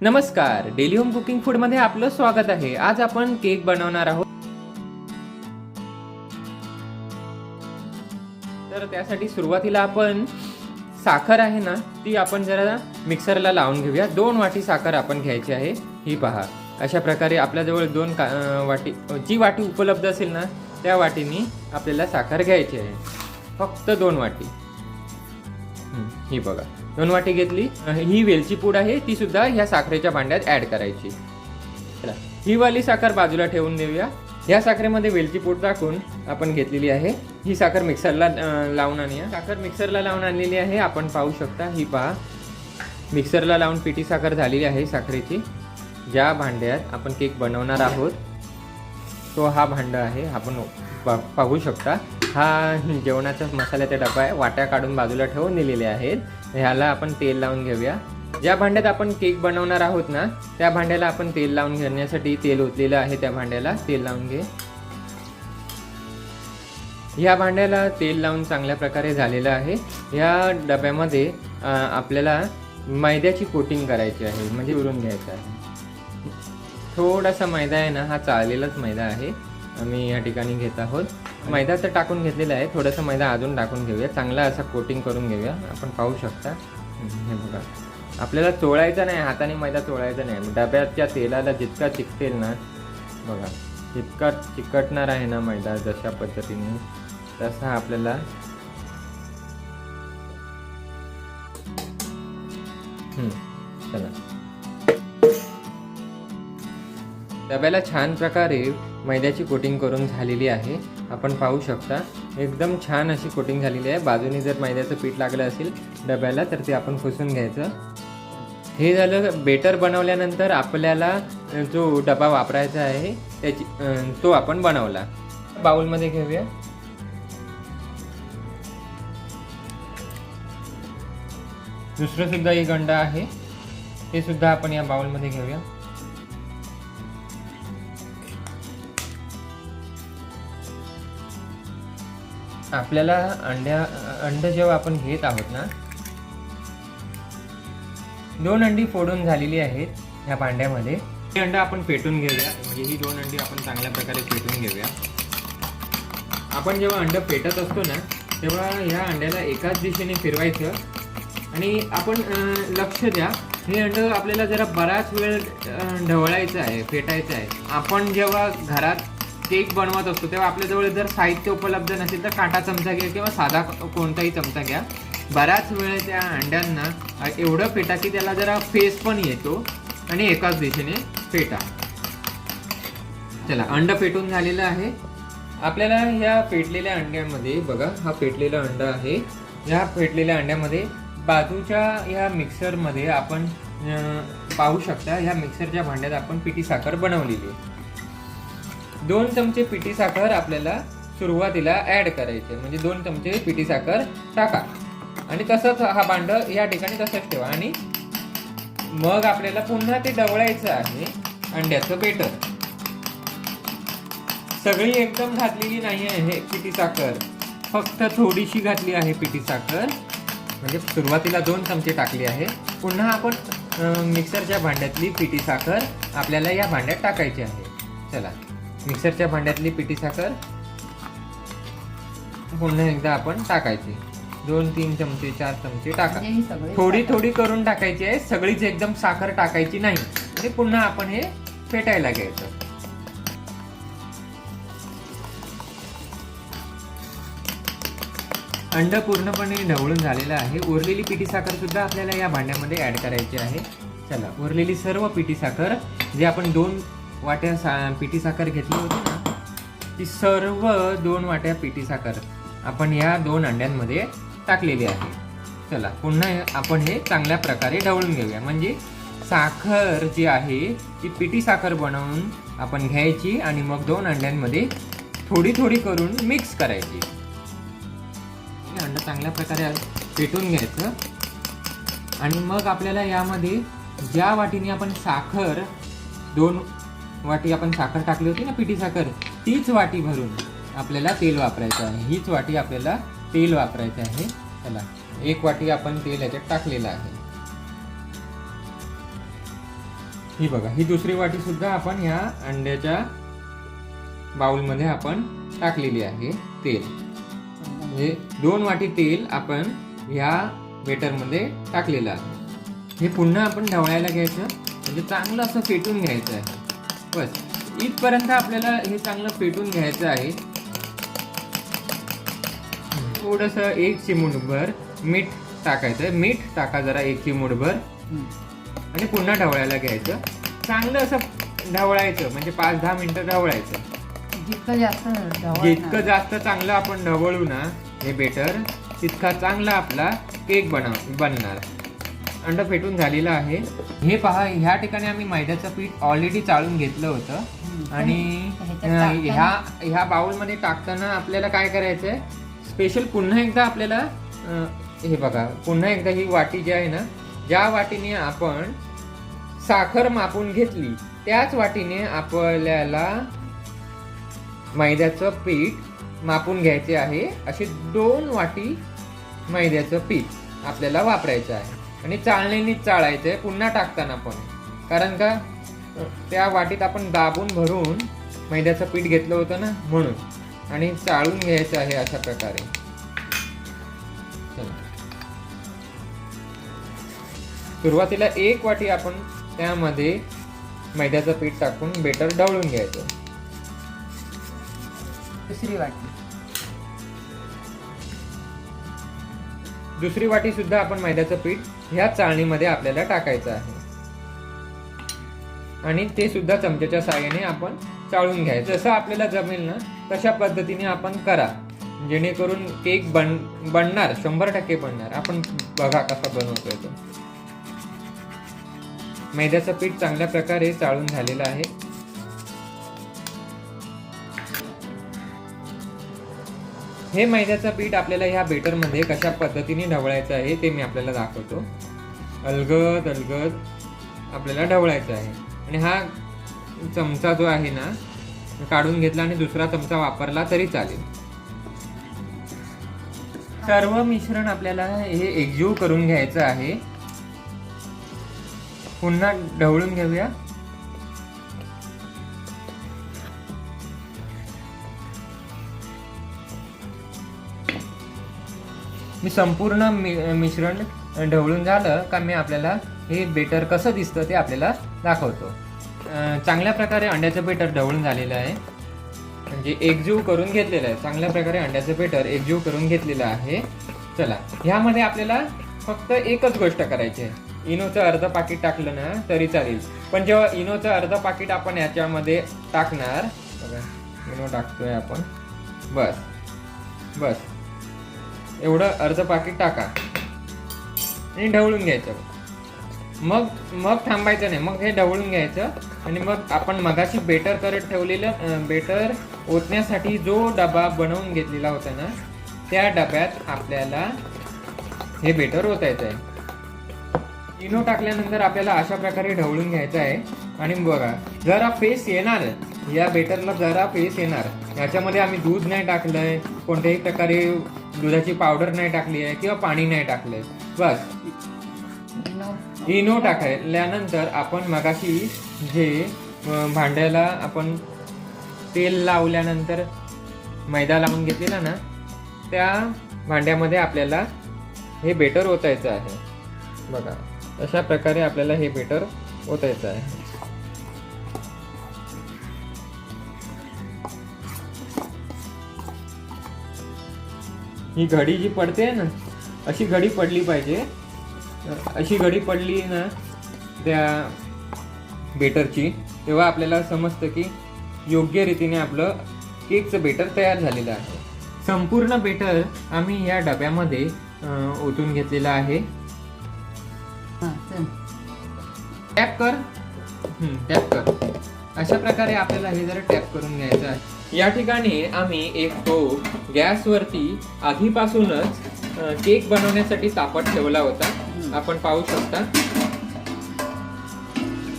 नमस्कार. Daily home cooking फूडमध्ये आपलं स्वागत आहे. आज आपण केक बनवणार आहोत. तर त्यासाठी सुरुवातीला आपण साखर आहे ना ती आपण जरा मिक्सरला लावून घेऊया. दोन वाटी साखर आपण घ्यायची आहे. ही पहा. अशा प्रकारे आपल्याजवळ दोन का वाटी जी वाटी उपलब्ध असेल ना त्या वाटीनी आपल्याला साखर घ्यायची आहे. फक्त दोन वाटी. ही बघा. दोन वाटी घेतली ही वेलची पूड आहे ती सुद्धा ह्या साखरेच्या भांड्यात ऍड करायची. चला, ही वाली साखर बाजूला ठेवून देऊया. या साखरेमध्ये वेलची पूड टाकून आपण घेतलेली आहे. ही साखर मिक्सरला लावून आणूया. साखर मिक्सरला लावून आणलेली आहे. आपण पाहू शकता ही पहा. मिक्सरला लावून पिठी साखर झालेली आहे साखरेची. ज्या भांड्यात आपण केक बनवणार आहोत तो हा भांड आहे. आपण पा- पाहू शकता. हा जेवणाचा मसाल्याचा डबा आहे. वाट्या काढून बाजूला ठेवून दिलेले आहेत. ह्याला आपण तेल लावून घेऊया. ज्या भांड्यात आपण केक बनवणार आहोत ना त्या भांड्याला आपण तेल लावून घेण्यासाठी तेल ओतलेलं आहे त्या भांड्याला. तेल लावून घे. ह्या भांड्याला तेल लावून चांगल्या प्रकारे झालेलं आहे. या डब्यामध्ये आपल्याला मैद्याची कोटिंग करायची आहे म्हणजे उरून घ्यायचं आहे. थोडासा मैदा आहे ना हा चाळलेलाच मैदा आहे. आम्ही या ठिकाणी घेत आहोत. मैदा तर टाकून घेतलेला आहे. थोडासा मैदा अजून टाकून घेऊया. चांगला असा कोटिंग करून घेऊया. आपण पाहू शकता. हे बघा. आपल्याला चोळायचा नाही. हाताने मैदा चोळायचा नाही. डब्याच्या तेलाला जितका चिकटेल ना बघा जितका चिकटणार आहे ना मैदा जशा पद्धतीने तसा आपल्याला चला. डब्याला छान प्रकारे मैद्याची कोटिंग करून झालेली आहे. आपण पाहू शकता एकदम छान अशी कोटिंग झालेली आहे. बाजूने जर मैद्याचं पीठ लागलं असेल डब्याला तर ते आपण पुसून घ्यायचं. हे झालं बेटर बनवल्यानंतर आपल्याला जो डबा वापरायचा आहे त्याची तो आपण बनवला. बाउलमध्ये घेऊया. दुसरंसुद्धा एक अंडा आहे. ते सुद्धा आपण या बाउलमध्ये घेऊया. आपल्याला अंड्या अंड जेव्हा आपण घेत आहोत ना दोन अंडी फोडून झालेली आहेत ह्या भांड्यामध्ये. ही अंड आपण पेटून घेऊया. म्हणजे ही दोन अंडी आपण चांगल्या प्रकारे पेटून घेऊया. आपण जेव्हा अंड पेटत असतो ना तेव्हा ह्या अंड्याला एकाच दिशेने फिरवायचं. आणि आपण लक्ष द्या हे अंड आपल्याला जरा बराच वेळ ढवळायचं आहे फेटायचं आहे. आपण जेव्हा घरात केक बनवत असतो तेव्हा आपल्याजवळ जर साहित्य उपलब्ध नसेल तर काटा चमचा घ्या किंवा साधा कोणताही चमचा घ्या. बऱ्याच वेळ त्या अंड्यांना एवढं फेटा की त्याला जरा फेस पण येतो आणि एकाच दिशेने फेटा. चला अंड पेटून झालेलं आहे. आपल्याला ह्या पेटलेल्या अंड्यामध्ये बघा हा पेटलेला अंड आहे. ह्या पेटलेल्या अंड्यामध्ये बाजूच्या ह्या मिक्सरमध्ये आपण पाहू शकता ह्या मिक्सरच्या भांड्यात आपण पिठी साखर बनवलेली आहे. दोन चमचे पिठी साखर आपल्याला सुरुवातीला ॲड करायचे म्हणजे दोन चमचे पिठी साखर टाका. आणि तसंच हा भांड या ठिकाणी तसंच ठेवा. आणि मग आपल्याला पुन्हा ते डवळायचं आहे अंड्याचं बेटर सगळी एकदम घातलेली नाही आहे पिठी साखर. फक्त थोडीशी घातली आहे पिठी साखर. म्हणजे सुरुवातीला दोन चमचे टाकले आहे. पुन्हा आपण मिक्सरच्या भांड्यातली पिठी साखर आपल्याला या भांड्यात टाकायची आहे. चला. मिक्सरच्या भांड्यातली पिठी साखर पुन्हा एकदा आपण टाकायची. दोन तीन चमचे चार चमचे टाका. म्हणजे थोडी थोडी करून टाकायची आहे. सगळीच एकदम साखर टाकायची नाही. आणि पुन्हा आपण हे फेटायला घ्यायचं. अंड पूर्णपणे ढवळून झालेलं आहे. उरलेली पिठी साखर सुद्धा आपल्याला या भांड्यामध्ये ऍड करायची आहे. चला उरलेली सर्व पिठी साखर जे आपण दोन वाट्या सा पिठी साखर घेतली होती ना ती सर्व दोन वाट्या पिठी साखर आपण या दोन अंड्यांमध्ये टाकलेली आहे. चला पुन्हा आपण हे चांगल्या प्रकारे ढवळून घेऊया. म्हणजे साखर जी आहे ती पिठी साखर बनवून आपण घ्यायची आणि मग दोन अंड्यांमध्ये थोडी थोडी करून मिक्स करायची. हे अंड चांगल्या प्रकारे पेटून घ्यायचं. आणि मग आपल्याला यामध्ये ज्या वाटीने आपण साखर दोन वाटी आपण साखर टाकली होती ना पिठी साखर तीच वाटी भरून आपल्याला तेल वापरायचं आहे. हीच वाटी आपल्याला तेल वापरायचं आहे. चला एक वाटी आपण तेल याच्यात टाकलेलं आहे. ही बघा ही दुसरी वाटी सुद्धा आपण ह्या अंड्याच्या बाउलमध्ये आपण टाकलेली आहे तेल. म्हणजे दोन वाटी तेल आपण ह्या बेटरमध्ये टाकलेलं आहे. हे पुन्हा आपण ढवळायला घ्यायचं म्हणजे चांगलं असं फेटून घ्यायचं आहे. बस. इथपर्यंत आपल्याला हे चांगलं फेटून घ्यायचं आहे. थोडंसं एक चिमूटभर मीठ टाकायचं. मीठ टाका जरा एक चिमूटभर. आणि पुन्हा ढवळायला घ्यायचं. चांगलं असं ढवळायचं. म्हणजे पाच दहा मिनिटं ढवळायचं. जितकं जास्त. जितकं जास्त चांगलं आपण ढवळू ना हे बेटर तितका चांगला आपला केक बनव बनणार. अंड फेटून झालेलं आहे. हे पहा ह्या ठिकाणी आम्ही मैद्याचं पीठ ऑलरेडी चाळून घेतलं होतं. आणि ह्या ह्या बाउलमध्ये टाकताना आपल्याला काय करायचं आहे स्पेशल पुन्हा एकदा आपल्याला हे बघा पुन्हा एकदा ही वाटी जी आहे ना ज्या वाटीने आपण साखर मापून घेतली त्याच वाटीने आपल्याला मैद्याचं पीठ मापून घ्यायचे आहे. असे दोन वाटी मैद्याचं पीठ आपल्याला वापरायचं आहे. आणि चाळणीनेच चाळायचं पुन्हा टाकताना पण. कारण का त्या वाटीत आपण दाबून भरून मैद्याचं पीठ घेतलं होतं ना म्हणून. आणि चाळून घ्यायचं आहे अशा प्रकारे. सुरुवातीला एक वाटी आपण त्यामध्ये मैद्याचं पीठ टाकून बेटर ढवळून घ्यायचं. दुसरी वाटी. दुसरी वाटी सुद्धा आपण मैद्याचं पीठ ह्या चाळणीमध्ये आपल्याला टाकायचं आहे. आणि ते सुद्धा चमच्याच्या साहाय्याने आपण चाळून घ्यायचं. जसं आपल्याला जमेल ना तशा पद्धतीने आपण करा. जेणेकरून केक बन बनणार शंभर टक्के बनणार. आपण बघा कसा बनवतोय तो. मैद्याचं पीठ चांगल्या प्रकारे चाळून झालेलं आहे. हे मैद्याचं पीठ आपल्याला ह्या बेटरमध्ये कशा पद्धतीने ढवळायचं आहे ते मी आपल्याला दाखवतो. अलगद अलगद आपल्याला ढवळायचं आहे. आणि हा चमचा जो आहे ना काढून घेतला आणि दुसरा चमचा वापरला तरी चालेल. सर्व मिश्रण आपल्याला हे एकजीव करून घ्यायचं आहे. पुन्हा ढवळून घेऊया. मी संपूर्ण मि- मिश्रण ढवळून झालं का मी आपल्याला हे बेटर कसं दिसतं ते आपल्याला दाखवतो. चांगल्या प्रकारे अंड्याचं बेटर ढवळून झालेलं आहे. म्हणजे एकजीव करून घेतलेलं आहे. चांगल्या प्रकारे अंड्याचं बेटर एकजीव करून घेतलेलं आहे. चला ह्यामध्ये आपल्याला फक्त एकच गोष्ट करायची आहे. इनोचं अर्ध पाकिट टाकलं ना तरी चालेल. पण जेव्हा इनोचं अर्ध पाकिट आपण याच्यामध्ये टाकणार बघा इनो टाकतोय आपण. बस बस. एवढं अर्ध पाकिट टाका. आणि ढवळून घ्यायचं. मग मग थांबायचं नाही. मग हे ढवळून घ्यायचं. आणि मग आपण मगाशी बेटर करत ठेवलेलं बेटर ओतण्यासाठी जो डबा बनवून घेतलेला होता ना त्या डब्यात आपल्याला हे बेटर ओतायचं आहे इनो टाकल्यानंतर आपल्याला अशा प्रकारे ढवळून घ्यायचं आहे. आणि बघा जरा फेस येणार. या बेटरला जरा फेस येणार. याच्यामध्ये आम्ही दूध नाही टाकलंय. कोणत्याही प्रकारे दुधाची पावडर नाही टाकली आहे किंवा पाणी नाही टाकलंय. बस. इनो टाकल्यानंतर आपण मगाशी जे भांड्याला आपण तेल लावल्यानंतर मैदा लावून घेतलेला ना त्या भांड्यामध्ये आपल्याला हे बेटर ओतायचं आहे. बघा अशा प्रकारे आपल्याला हे बेटर ओतायचं आहे. ही घडी जी पडते ना अशी घडी पडली पाहिजे. अशी घडी पडली ना त्या बेटरची तेव्हा आपल्याला समजतं की योग्य रीतीने आपलं केकचं बेटर तयार झालेलं आहे. संपूर्ण बेटर आम्ही या डब्यामध्ये ओतून घेतलेलं आहे. हा टॅप कर. टॅप कर. अशा प्रकारे आपल्याला हे जरा टॅप करून घ्यायचं आहे. या ठिकाणी आम्ही एक तो गॅसवरती आधीपासूनच केक बनवण्यासाठी तापत ठेवला होता. आपण पाहू शकता.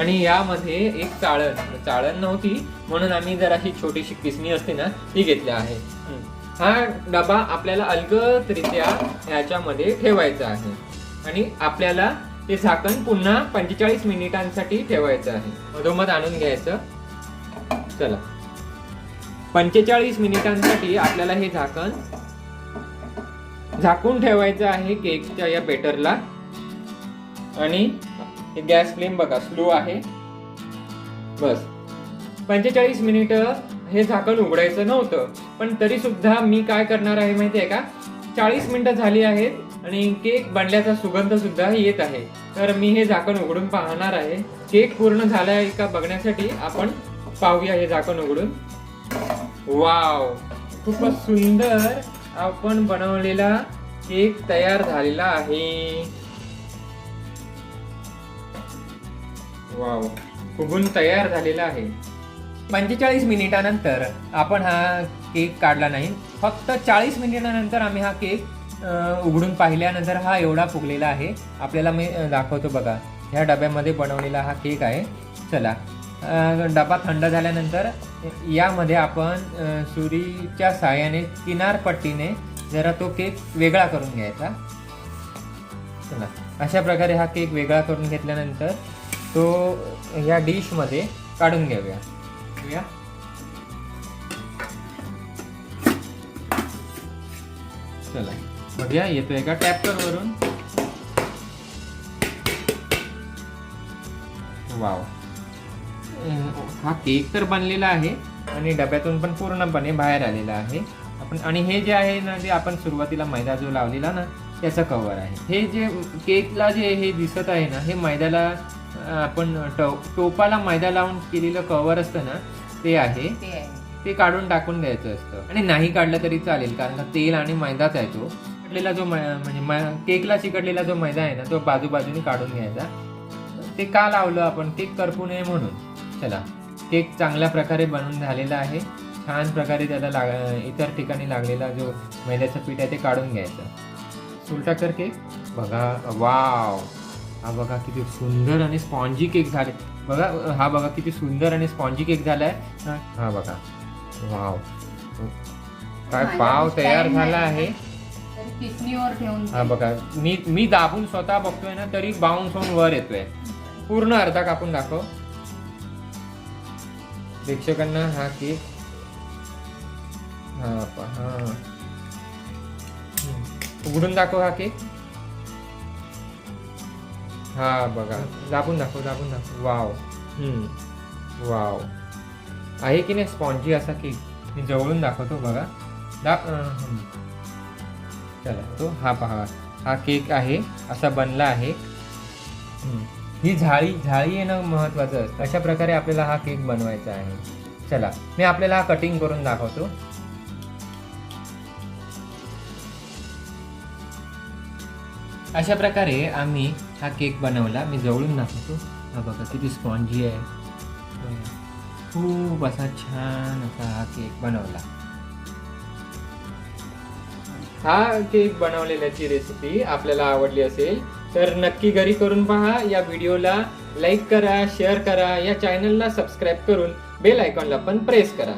आणि यामध्ये एक चाळण चाळण नव्हती म्हणून आम्ही जर अशी छोटीशी किसणी असते ना ती घेतली आहे. हा डबा आपल्याला अलगदरित्या याच्यामध्ये ठेवायचा आहे. आणि आपल्याला ते झाकण पुन्हा पंचेचाळीस मिनिटांसाठी ठेवायचं आहे. मधोमध आणून घ्यायचं. चला. पंचेचाळीस मिनिटांसाठी आपल्याला हे झाकण झाकून ठेवायचं आहे केकच्या या बेटरला. आणि गॅस फ्लेम बघा स्लो आहे. बस. पंचेचाळीस मिनिट हे झाकण उघडायचं नव्हतं पण तरी सुद्धा मी काय करणार आहे माहिती आहे का? चाळीस मिनिटं झाली आहेत आणि केक बनल्याचा सुगंध सुद्धा येत आहे. तर मी हे झाकण उघडून पाहणार आहे. केक पूर्ण झाला आहे का बघण्यासाठी आपण पाहूया हे झाकण उघडून. वाव. खूपच सुंदर आपण बनवलेला केक तयार झालेला आहे. वाव. फुगून तयार झालेला आहे. पंचेचाळीस मिनिटानंतर आपण हा केक काढला नाही. फक्त चाळीस मिनिटानंतर आम्ही हा केक उघडून पाहिल्यानंतर हा एवढा फुगलेला आहे. आपल्याला मी दाखवतो बघा. ह्या डब्यामध्ये बनवलेला हा केक आहे. चला. डबा थंड झाल्यानंतर यामध्ये आपण सुरीच्या साहाय्याने किनारपट्टीने जरा तो केक वेगळा करून घ्यायचा. चला अशा प्रकारे हा केक वेगळा करून घेतल्यानंतर तो या डिशमध्ये काढून घेऊया. या चला बघूया येतो का टॅप वरून? वाव. हा केक तर बनलेला आहे आणि डब्यातून पण पूर्णपणे बाहेर आलेला आहे. आपण आणि हे जे आहे ना जे आपण सुरुवातीला मैदा जो लावलेला ना त्याचं कवर आहे. हे जे केकला जे हे दिसत आहे ना हे मैद्याला आपण टो टोपाला मैदा लावून केलेलं कवर असतं ना ते आहे. ते काढून टाकून द्यायचं असतं. आणि नाही काढलं तरी चालेल कारण का तेल आणि मैदाच आहे तो. चिकटलेला जो म्हणजे केकला चिकटलेला जो मैदा आहे ना तो बाजूबाजूने काढून घ्यायचा. ते का लावलं आपण? केक करपू नये म्हणून. चला. केक चांगल्या प्रकारे बनवून झालेला आहे. छान प्रकारे त्याला लाग इतर ठिकाणी लागलेला जो मैद्याचं पीठ आहे ते काढून घ्यायचं. उलटा कर केक. बघा वाव. हा बघा किती सुंदर आणि स्पॉन्जी केक झाले. बघा हा बघा किती सुंदर आणि स्पॉन्जी केक झालाय. हा हा बघा. वाव. काय पाव तयार झाला. आहे. ठेवून हा बघा. मी मी दाबून स्वतः बघतोय ना तरी बाउन्स होऊन वर येतोय. पूर्ण अर्धा कापून दाखव. प्रेक्षकांना हा केक हा पहा. उघडून दाखव हा केक हा बघा. दाबून दाखव दाबून दाखव. वाव. हम्म. वाव. आहे की नाही स्पॉन्जी असा केक मी जवळून दाखवतो बघा. दा चला तो हा पहा. हा केक आहे असा बनला आहे. हम्म. ही झाळी झाळी येणं महत्वाचं असतं. अशा प्रकारे आपल्याला हा केक बनवायचा आहे. चला मी आपल्याला हा कटिंग करून दाखवतो. अशा प्रकारे आम्ही हा केक बनवला. मी जवळून दाखवतो. हा बघा किती स्पॉन्जी आहे. खूप असा छान असा हा केक बनवला. हा केक बनवलेल्याची रेसिपी आपल्याला आवडली असेल तर नक्की घरी करून पहा. या व्हिडिओला लाईक करा शेअर करा. या चॅनलला सबस्क्राईब करून बेल आयकॉनला पण प्रेस करा.